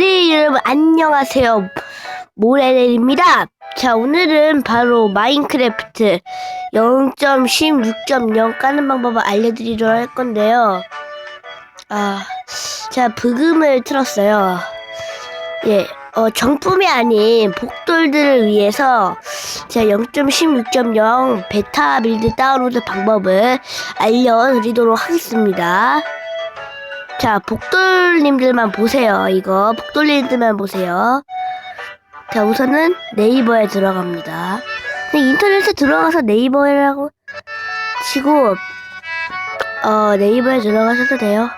네, 여러분, 안녕하세요. 모래넬입니다. 자, 오늘은 바로 마인크래프트 0.16.0 까는 방법을 알려드리도록 할 건데요. 아, 제가 브금을 틀었어요. 예, 어, 정품이 아닌 복돌들을 위해서 제가 0.16.0 베타 빌드 다운로드 방법을 알려드리도록 하겠습니다. 자, 복돌님들만 보세요. 이거 복돌님들만 보세요. 자, 우선은 네이버에 들어갑니다. 인터넷에 들어가서 네이버라고 치고 어 네이버에 들어가셔도 돼요.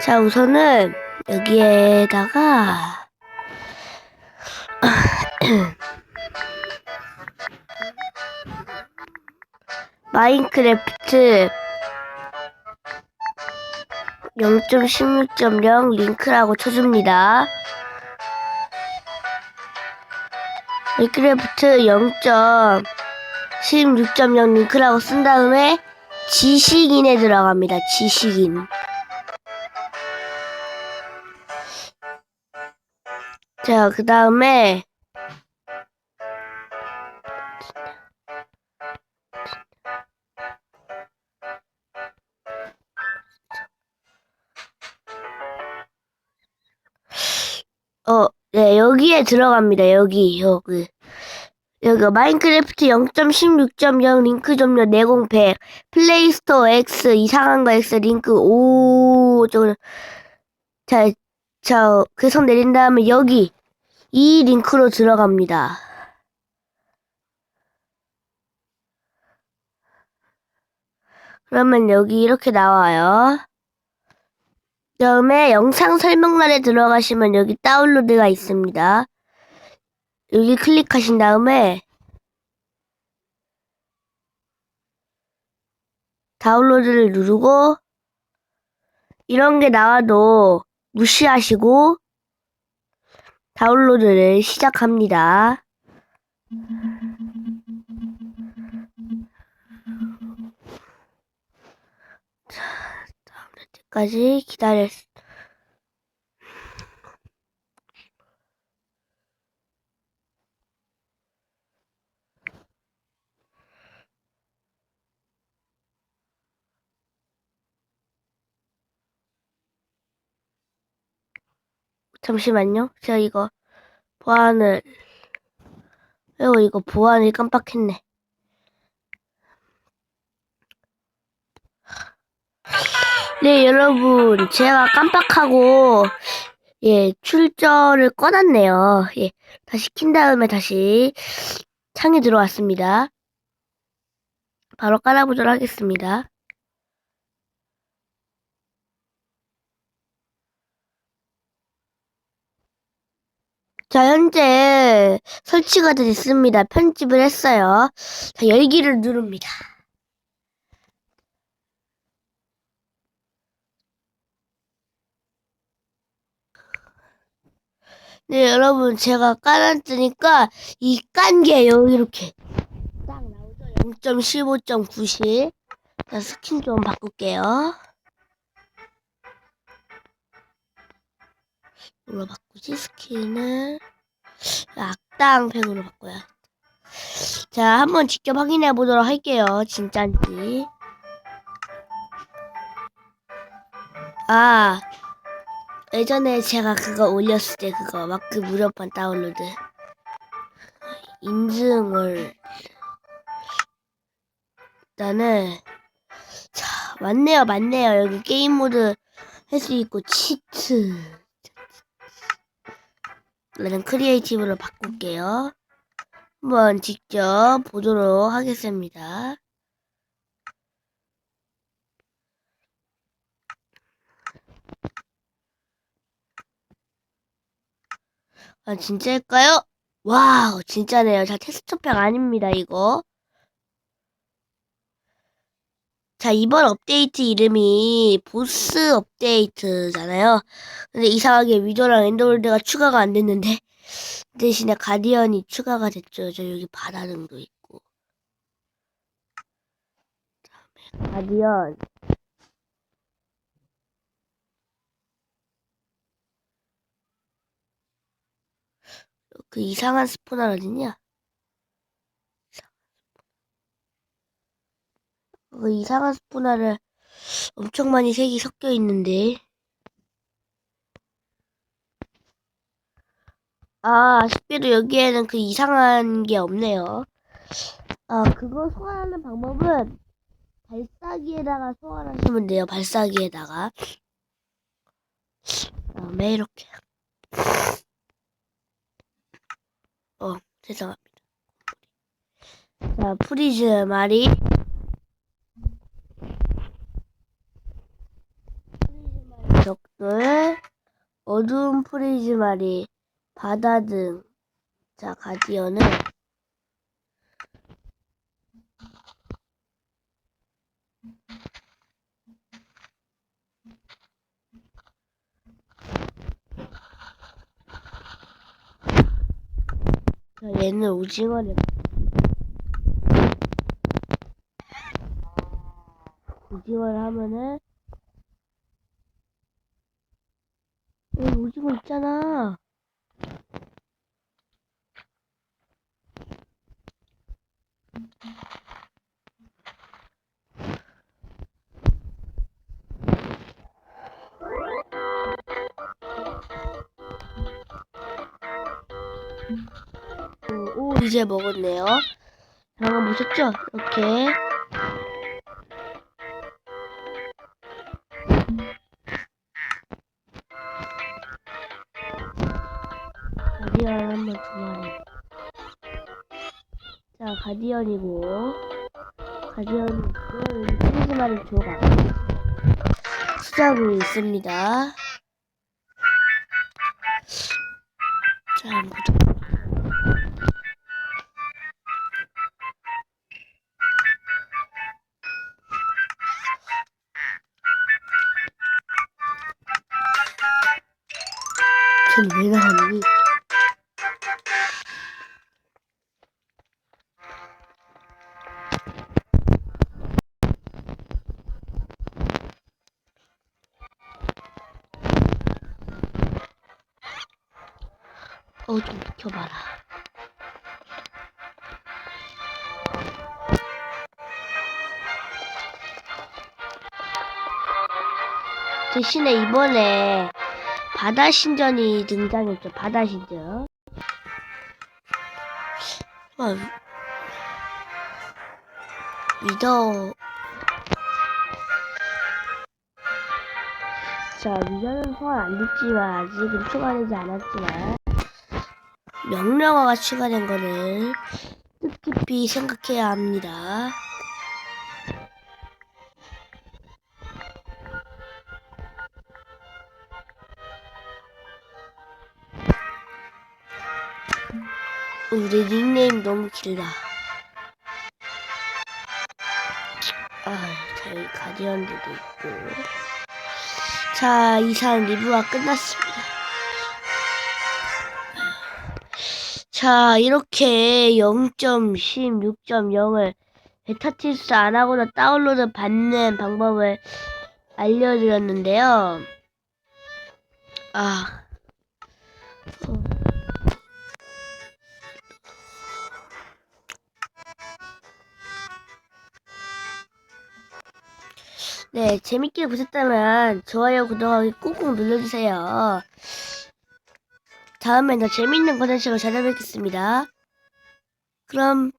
자, 우선은 여기에다가 마인크래프트 0.16.0 링크라고 쳐줍니다. 마인크래프트 0.16.0 링크라고 쓴 다음에 지식인에 들어갑니다. 지식인. 자, 그 다음에 어, 네, 여기에 들어갑니다. 여기, 여기. 여기 마인크래프트 0.16.0 링크 좀요 내공팩 플레이스토어 X 이상한 거 X 링크 오 저거 자, 자, 그손 내린 다음에 여기 이 링크로 들어갑니다. 그러면 여기 이렇게 나와요. 다음에 영상 설명란에 들어가시면 여기 다운로드가 있습니다. 여기 클릭하신 다음에 다운로드를 누르고 이런 게 나와도 무시하시고 다운로드를 시작합니다. 자, 다운로드 때까지 기다릴 수 잠시만요. 제가 이거 보안을 이거 이거 보안을 깜빡했네. 네, 여러분, 제가 깜빡하고 예 출전을 꺼놨네요. 예, 다시 킨 다음에 다시 창에 들어왔습니다. 바로 깔아보도록 하겠습니다. 자, 현재 설치가 됐습니다. 편집을 했어요. 자, 열기를 누릅니다. 네, 여러분, 제가 깔았으니까 이 깐게 여기 이렇게 딱 나오죠? 0.15.90. 자, 스킨 좀 바꿀게요. 이걸로 바꾸지? 스킨을 악당 팩으로 바꿔야. 자, 한번 직접 확인해 보도록 할게요. 진짠지. 아, 예전에 제가 그거 올렸을 때 그거 마크 무료판 다운로드. 인증을. 일단은, 자, 맞네요, 맞네요. 여기 게임 모드 할 수 있고, 치트. 나는 크리에이티브로 바꿀게요. 한번 직접 보도록 하겠습니다. 아, 진짜일까요? 와우, 진짜네요. 자, 테스트팩 아닙니다, 이거. 자, 이번 업데이트 이름이 보스 업데이트잖아요. 근데 이상하게 위도랑 엔더월드가 추가가 안 됐는데 대신에 가디언이 추가가 됐죠. 저 여기 바다등도 있고. 다음에 가디언 그 이상한 스포너 어딨냐? 그 이상한 스포너를 엄청 많이 색이 섞여 있는데. 아, 아쉽게도 여기에는 그 이상한 게 없네요. 아, 그거 소환하는 방법은 발사기에다가 소환하시면 돼요. 발사기에다가. 다음에 이렇게. 어, 죄송합니다. 자, 프리즈 말이. 프리즈 말이 적들. 어두운 프리즈 말이. 바다 등. 자, 가디언은. 얘는 오징어를. 오징어를 하면은. 여기 오징어 있잖아. 오, 오, 이제 먹었네요. 방금 보셨죠? 이렇게. 가디언 한번 두 마리. 자, 가디언이고. 가디언이고, 여기 프리즈 마리 조각. 수작으로 있습니다. 자, 한번 보자. 쟤는 왜 나왔니? 어, 좀 비켜봐라. 대신에 이번에 바다 신전이 등장했죠. 바다 신전. 아, 위더. 자, 위더는 소환 안 됐지만, 아직은 추가되지 않았지만, 명령어가 추가된 거를 뜻깊이 생각해야 합니다. 우리 닉네임 너무 길다. 아, 자, 여기 가디언들도 있고. 자, 이상 리뷰가 끝났습니다. 자, 이렇게 0.16.0을 베타 테스트 안 하고도 다운로드 받는 방법을 알려드렸는데요. 아. 어. 네, 재밌게 보셨다면 좋아요, 구독하기 꾹꾹 눌러주세요. 다음에 더 재밌는 컨텐츠로 찾아뵙겠습니다. 그럼 뿅!